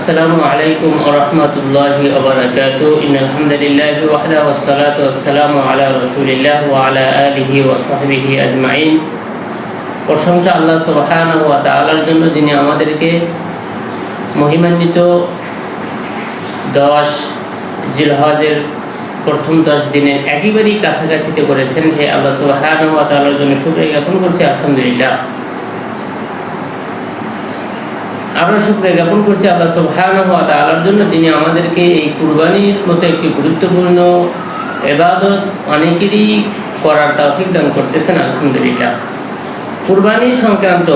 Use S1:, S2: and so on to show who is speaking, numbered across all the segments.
S1: السلام عليكم ورحمة الله وبركاته إن الحمد لله وحده والصلاة والسلام على رسول الله وعلى آله وصحبه أجمعين প্রশংসা আল্লাহ সুবহানাহু ওয়া তাআলার জন্য যিনি আমাদেরকে মহিমান্বিত দশ জিলহজের প্রথম দশ দিনের একেবারেই কাছাকাছিতে করেছেন সেই আল্লাহ সুবহানাহু ওয়া তাআলার জন্য শুকরিয়া জ্ঞাপন করছি আলহামদুলিল্লাহ আরও শুক্রিয়া জ্ঞাপন করছি আল্লাহ সুবহানাহু ওয়া তাআলার জন্য, যিনি আমাদেরকে এই কুরবানির মতো একটি গুরুত্বপূর্ণ এবাদত অনেকেরই করার তৌফিক দান করতেছেন, আলহামদুলিল্লাহ। কুরবানি সংক্রান্ত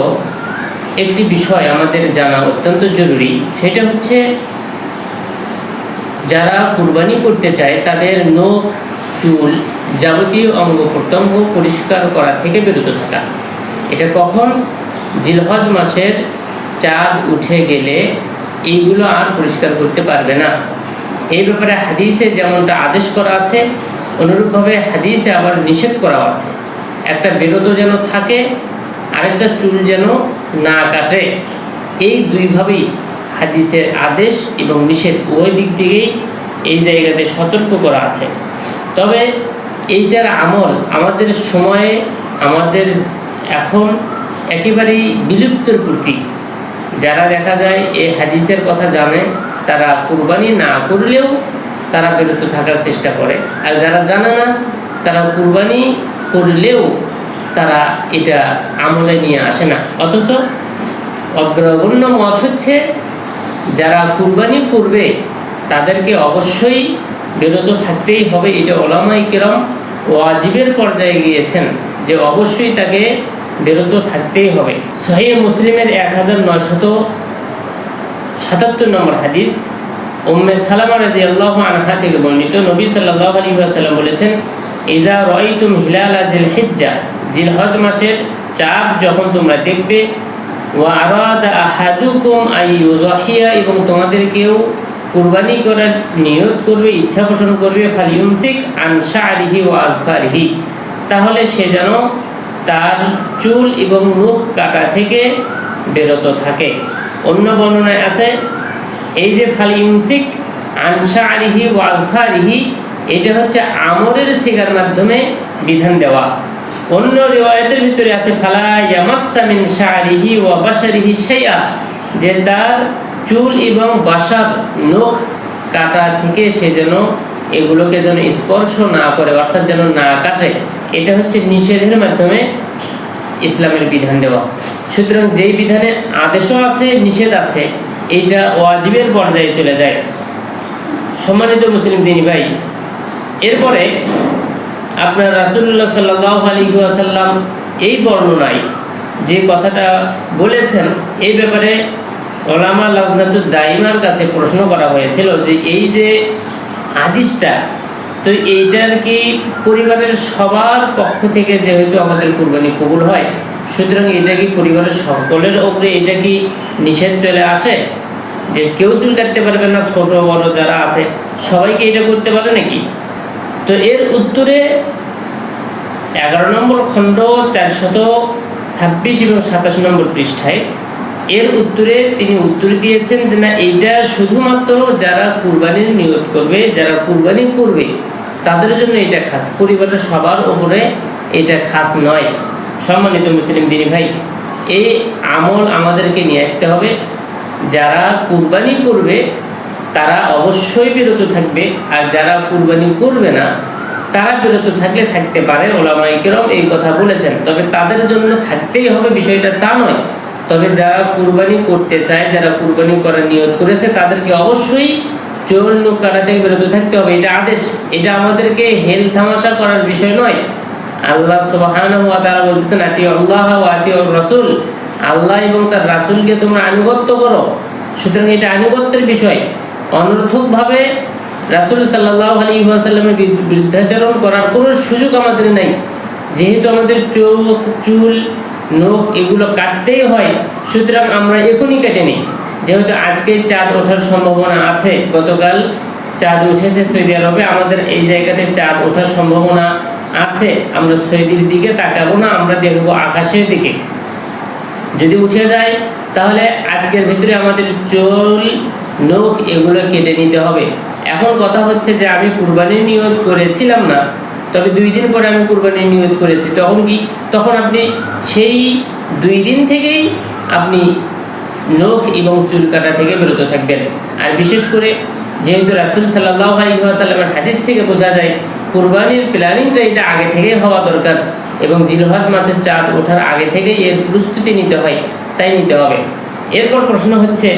S1: একটি বিষয় আমাদের জানা অত্যন্ত জরুরি, সেটা হচ্ছে যারা কুরবানি করতে চায়, তাদের নখ, চুল যাবতীয় অঙ্গ প্রত্যঙ্গ পরিষ্কার করা থেকে বিরত থাকা। এটা কখন? জিলহজ মাসের চাঁদ উঠে গেলে এইগুলো আর পরিষ্কার করতে পারবে না। এই ব্যাপারে হাদিসে যেমনটা আদেশ করা আছে, অনুরূপভাবে হাদিসে আবার নিষেধ করা আছে। একটা বিরত যেন থাকে, আরেকটা চুল যেন না কাটে। এই দুইভাবেই হাদিসের আদেশ এবং নিষেধ উভয় দিক থেকেই এই জায়গাতে সতর্ক করা আছে। তবে এইটার আমল আমাদের সময়ে, আমাদের এখন একেবারেই বিলুপ্তর প্রতীক। যারা দেখা যায় এই হাদিসের কথা জানে, তারা কুরবানি না করলেও তারা বিরত থাকার চেষ্টা করে। আর যারা জানে না, তারা কুরবানি করলেও তারা এটা আমলে নিয়ে আসে না। অথচ অগ্রগণ্য মত হচ্ছে, যারা কুরবানি করবে, তাদেরকে অবশ্যই বিরত থাকতেই হবে। এটা ওলামাই কেরম ওয়াজিবের পর্যায়ে গিয়েছেন যে অবশ্যই তাকে বিরত থাকতেই হবে। সহি মুসলিমের এক হাজার নয়শত সাতাত্তর নম্বর হাদিস, উম্মে সালামা রাজি আল্লাহ আনহা থেকে বর্ণিত। নবী সাল্লাহ আলী সাল্লাম বলেছেন ইদা রয়তুম হিলাল দিল হিজ্জা জিলহজ মাসের চাঁদ যখন তোমরা দেখবে এবং তোমাদের কেউ কুরবানি করার নিয়ত করবে, ইচ্ছা পোষণ করবে, ফালিউমসিক আনসা আলিহি ও আজফারিহি তাহলে সে যেন তার চুল এবং মুখ কাটা থেকে বিরত থাকে। অন্য বর্ণনায় আছে, এই যে ফালিউমসিক আনসা আরিহি ও আজফারিহি, এটা হচ্ছে আমরের সিগার মাধ্যমে বিধান দেওয়া। অন্য রিওয়ায়তের ভিতরে আছে, ফালা ইয়ামাসসা মিন শারিহি ওয়া বাশারিহি শাইআ, যে তার চুল এবং বাসার নখ কাটা থেকে সে যেন এগুলোকে যেন স্পর্শ না করে, অর্থাৎ যেন না কাটে। এটা হচ্ছে নিষেধের মাধ্যমে ইসলামের বিধান দেওয়া। সুতরাং যেই বিধানে আদেশও আছে, নিষেধ আছে, এটা ওয়াজিবের পর্যায়ে চলে যায়। সম্মানিত মুসলিম দিনী ভাই, এরপরে আপনার রাসুল্লাহ সাল্লাহ আলী আসাল্লাম এই বর্ণনায় যে কথাটা বলেছেন, এই ব্যাপারে ওলামা লাজনাতুর দাইমার কাছে প্রশ্ন করা হয়েছিল যে এই যে হাদিসটা তো এইটার কি পরিবারের সবার পক্ষ থেকে যেহেতু আমাদের কুরবানি কবুল হয়, সুতরাং এটা কি পরিবারের সকলের ওপরে এটা কি নিষেধ চলে আসে? যে কেউ চুল কাটতে পারবে না, ছোট, বড় যারা আছে সবাইকে এটা করতে পারে নাকি? তো এর উত্তরে এগারো নম্বর খণ্ড, চারশত ছাব্বিশ এবং সাতাশ নম্বর পৃষ্ঠায় এর উত্তরে তিনি উত্তর দিয়েছেন যে না, এইটা শুধুমাত্র যারা কুরবানির নিয়োগ করবে, যারা কুরবানি করবে তাদের জন্য এটা খাস। পরিবারের সবার উপরে এটা খাস নয়। সম্মানিত মুসলিম দিনী ভাই এই আমল আমাদেরকে নিয়ে আসতে হবে। যারা কুরবানি করবে, তারা অবশ্যই বিরত থাকবে। আর যারা কুরবানি করবে না, তারা বিরত থাকলে থাকতে পারে। ওলামাই কেরম এই কথা বলেছেন। তবে তাদের জন্য থাকতেই হবে, বিষয়টা তা নয়। তবে যারা কুরবানি করতে চায়, যারা কুরবানি করার নিয়োগ করেছে, তাদেরকে অবশ্যই চোর লোক কাটা থেকে বিরত থাকতে হবে? এটা আদেশ। এটা আমাদেরকে হেল থামাশা করার বিষয় নয়। আল্লাহ সুবহানাহু ওয়া তাআলা বলতেছেন আতি আল্লাহ আতি রাসূল আল্লাহ এবং তার রাসূলকে তোমরা আনুগত্য করো। সুতরাং এটা আনুগত্যের বিষয়। অনর্থকভাবে রাসুল সাল্লাহ আলী ওয়াসাল্লামের বিরুদ্ধাচরণ করার কোনো সুযোগ আমাদের নাই। যেহেতু আমাদের চোখ, চুল, নখ এগুলো কাটতেই হয়, সুতরাং আমরা এখনই কেটে নিই। যেহেতু আজকে চাঁদ ওঠার সম্ভাবনা আছে, গতকাল চাঁদ উঠেছে সৌদি আরবে, আমাদের এই জায়গাতে চাঁদ ওঠার সম্ভাবনা আছে, আমরা সৌদির দিকে তাকাবো না, আমরা দেখব আকাশের দিকে। যদি উঠে যায়, তাহলে আজকের ভিতরে আমাদের চুল, নখ এগুলো কেটে নিতে হবে। এখন কথা হচ্ছে যে আমি কুরবানির নিয়ত করেছিলাম না, তবে দুই দিন পরে আমি কুরবানির নিয়ত করেছি। তখন কি, তখন আপনি সেই দুই দিন থেকেই আপনি নখ এবং চুল কাটা থেকে বিরত থাকবেন। আর বিশেষ করে যেহেতু রাসুল সাল্লাহ হাদিস থেকে বোঝা যায়, কুরবানির প্ল্যানিংটা এটা আগে থেকেই হওয়া দরকার এবং জিলহাজ মাছের চাঁদ ওঠার আগে থেকেই এর প্রস্তুতি নিতে হয়, তাই নিতে হবে। এরপর প্রশ্ন হচ্ছে,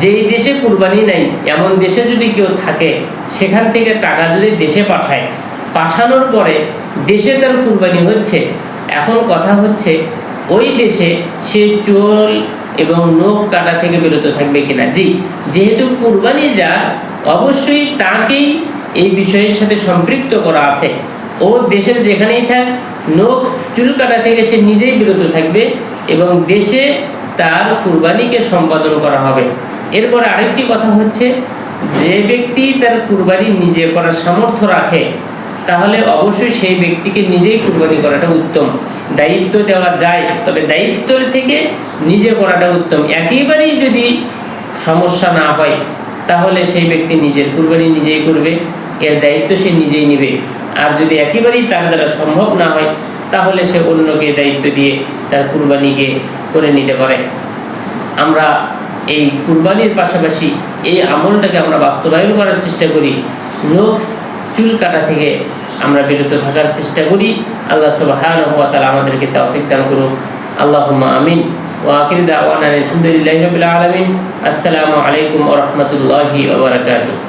S1: যেই দেশে কুরবানি নাই, এমন দেশে যদি কেউ থাকে, সেখান থেকে টাকা যদি দেশে পাঠায়, পাঠানোর পরে দেশে তার কুরবানি হচ্ছে। এখন কথা হচ্ছে, ওই দেশে সে চোল এবং নখ কাটা থেকে বিরত থাকবে কিনা? জি, যেহেতু কুরবানি যা, অবশ্যই তাকেই এই বিষয়ের সাথে সম্পৃক্ত করা আছে। ও দেশের যেখানেই থাক, নখ চুল কাটা থেকে সে নিজেই বিরত থাকবে এবং দেশে তার কুরবানিকে সম্পাদন করা হবে। এরপর আরেকটি কথা হচ্ছে, যে ব্যক্তি তার কুরবানি নিজে করার সামর্থ্য রাখে, তাহলে অবশ্যই সেই ব্যক্তিকে নিজেই কুরবানি করাটা উত্তম। দায়িত্ব দেওয়া যায়, তবে দায়িত্বের থেকে নিজে করাটা উত্তম। একেবারেই যদি সমস্যা না হয়, তাহলে সেই ব্যক্তি নিজের কুরবানি নিজেই করবে, এর দায়িত্ব সে নিজেই নেবে। আর যদি একেবারেই তার দ্বারা সম্ভব না হয়, তাহলে সে অন্যকে দায়িত্ব দিয়ে তার কুরবানিকে করে নিতে পারে। আমরা এই কুরবানির পাশাপাশি এই আমলটাকে আমরা বাস্তবায়ন করার চেষ্টা করি। নখ চুল কাটা থেকে আমরা বিরত থাকার চেষ্টা করি। আল্লাহ সুবহানাহু ওয়া তাআলা আমাদেরকে তৌফিক দান করুন আল্লাহুম্মা আমিন। ওয়াকির দাওয়ানা আলহামদুলিল্লাহি রাব্বিল আসসালামু আলাইকুম ওয়া রাহমাতুল্লাহি ওয়া বারাকাতুহু।